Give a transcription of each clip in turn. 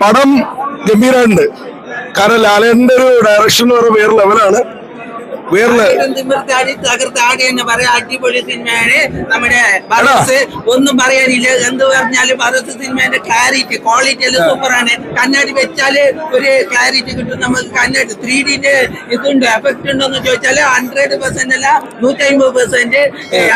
പടം ഗംഭീരമുണ്ട് കാരണം ലാലേട്ടന്റെ ഒരു ഡയറക്ഷൻ എന്ന് പറയുന്നത് വേറെ ലെവലാണ് വേറെ അടിപൊളി സിനിമയാണ്. നമ്മുടെ ഭരത് ഒന്നും പറയാനില്ല. എന്ത് പറഞ്ഞാലും ഭരത് സിനിമയുടെ ക്ലാരിറ്റി ക്വാളിറ്റി എല്ലാം സൂപ്പറാണ്. കണ്ണാടി വെച്ചാൽ ഒരു ക്ലാരിറ്റി കിട്ടും. നമുക്ക് കണ്ണാടി ത്രീ ഡിന്റെ ഇതുണ്ട് എഫക്ട് ഉണ്ടോന്ന് ചോദിച്ചാൽ ഹൺഡ്രഡ് പെർസെന്റ് അല്ല നൂറ്റി അമ്പത് പെർസെന്റ്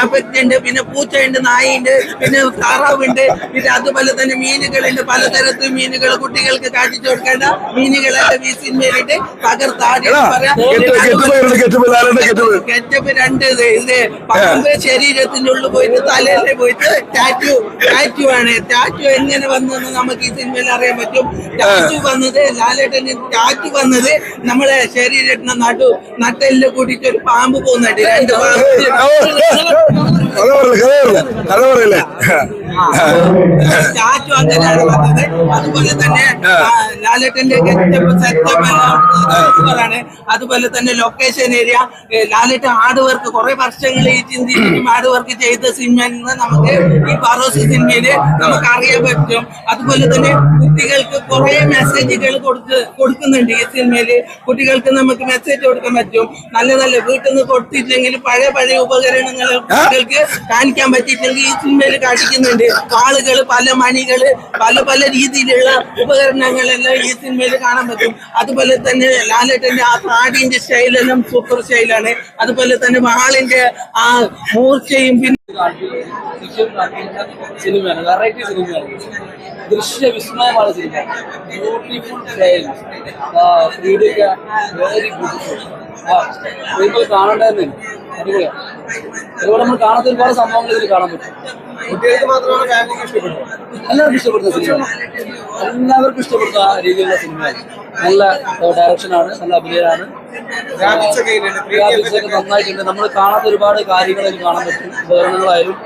എഫക്ട് ഉണ്ട്. പിന്നെ പൂച്ചയുണ്ട് നായുണ്ട് പിന്നെ താറാവുണ്ട്. പിന്നെ അതുപോലെ തന്നെ മീനുകളുണ്ട്. പലതരത്തിൽ മീനുകൾ കുട്ടികൾക്ക് കാട്ടിച്ചു കൊടുക്കേണ്ട മീനുകളെല്ലാം ഈ സിനിമയിലിട്ട് പകർത്താടി പറയാം. ലാലേട്ടന്റെ കെട്ടുപോ കെറ്റപ്പ് രണ്ട് ഇത് പമ്പ് ശരീരത്തിന്റെ പോയിട്ട് തലയിലെ പോയിട്ട് ടാറ്റു ടാറ്റു ആണ്. ടാറ്റു എങ്ങനെ വന്നെന്ന് നമുക്ക് ഈ സിനിമയിൽ അറിയാൻ പറ്റും. ടാറ്റു വന്നത് ലാലേട്ടന് ടാറ്റു വന്നത് നമ്മളെ ശരീരത്തിന് നടു നട്ടെല്ല് കൂട്ടിട്ട് ഒരു പാമ്പ് പോകുന്നുണ്ട് രണ്ട് പാമ്പ്. പറയല്ലേ കഥ പറയല്ലേ? കഥ പറയല്ലേ വന്നത് അതുപോലെ തന്നെ ലാലേട്ടന്റെ സെറ്റപ്പ് അതുപോലെ തന്നെ ലൊക്കേഷൻ ഏരിയ ലാലേട്ടൻ ഹാർഡ് വർക്ക് കുറെ വർഷങ്ങൾ ഈ ചിന്തിച്ചിട്ടും ഹാർഡ് വർക്ക് ചെയ്ത സിനിമയിൽ നിന്ന് നമുക്ക് ഈ പാറോസ് സിനിമയിൽ നമുക്ക് അറിയാൻ പറ്റും. അതുപോലെ തന്നെ കുട്ടികൾക്ക് കുറെ മെസ്സേജുകൾ കൊടുത്ത് കൊടുക്കുന്നുണ്ട് ഈ സിനിമയിൽ. കുട്ടികൾക്ക് നമുക്ക് മെസ്സേജ് കൊടുക്കാൻ പറ്റും. നല്ല നല്ല വീട്ടിൽ നിന്ന് കൊടുത്തിട്ടില്ലെങ്കിൽ പഴയ പഴയ ഉപകരണങ്ങൾ കുട്ടികൾക്ക് കാണിക്കാൻ പറ്റിയിട്ടില്ലെങ്കിൽ ഈ സിനിമയിൽ കാണിക്കുന്നുണ്ട്. ആളുകൾ പല മണികൾ പല പല രീതിയിലുള്ള ഉപകരണങ്ങളെല്ലാം ഈ സിനിമയിൽ കാണാൻ പറ്റും. അതുപോലെ തന്നെ ലാലേട്ടന്റെ ആ താടിന്റെ സ്റ്റൈലെല്ലാം സൂപ്പർ സ്റ്റൈലാണ് അതുപോലെ തന്നെ മഹാളിന്റെ ആ മൂർച്ചയും പിന്നെ സിനിമയാണ് വെറൈറ്റി സിനിമയാണ്. ദൃശ്യ വിസ്മയമാണ് സിനിമ ബ്യൂട്ടിഫുൾ വീഡിയോ വെരി ബ്യൂട്ടിഫുൾ സിനിമ കാണേണ്ടതന്നെ അടിപൊളിയാണ് അതുപോലെ നമ്മൾ കാണാത്ത ഒരുപാട് സംഭവങ്ങൾ ഇതിൽ കാണാൻ പറ്റും. എല്ലാവർക്കും ഇഷ്ടപ്പെടുന്ന സിനിമയാണ്. എല്ലാവർക്കും ഇഷ്ടപ്പെടുന്ന രീതിയിലുള്ള സിനിമയാണ്. നല്ല ഡയറക്ഷനാണ് നല്ല അഭിനയമാണ്. ഗ്രാഫിക്സ് ഒക്കെ എങ്ങനെയുണ്ട്? 3D ഗ്രാഫിക്സ് ഒക്കെ നന്നായിട്ടുണ്ട്. നമ്മൾ കാണാത്ത ഒരുപാട് കാര്യങ്ങൾ കാണാൻ പറ്റും. ഉപകരണങ്ങളായാലും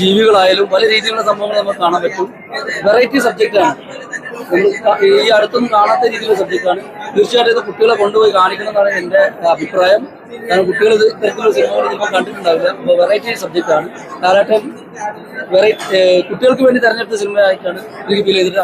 ജീവികളായാലും പല രീതിയിലുള്ള സംഭവങ്ങൾ നമുക്ക് കാണാൻ പറ്റും. വെറൈറ്റി സബ്ജക്റ്റാണ് ഈ അടുത്തൊന്നും കാണാത്ത രീതിയിലുള്ള സബ്ജക്റ്റാണ്. തീർച്ചയായിട്ടും ഇത് കുട്ടികളെ കൊണ്ടുപോയി കാണിക്കണം എന്നാണ് എന്റെ അഭിപ്രായം. കാരണം കുട്ടികൾ ഇത് ഇത്തരത്തിലുള്ള സിനിമകൾ ചിലപ്പോൾ കണ്ടിട്ടുണ്ടാവില്ല. വെറൈറ്റി സബ്ജക്റ്റാണ്. കാലഘട്ടം വെറൈറ്റി കുട്ടികൾക്ക് വേണ്ടി തെരഞ്ഞെടുത്ത സിനിമ ആയിട്ടാണ് എനിക്ക് ഫീൽ ചെയ്തിട്ട്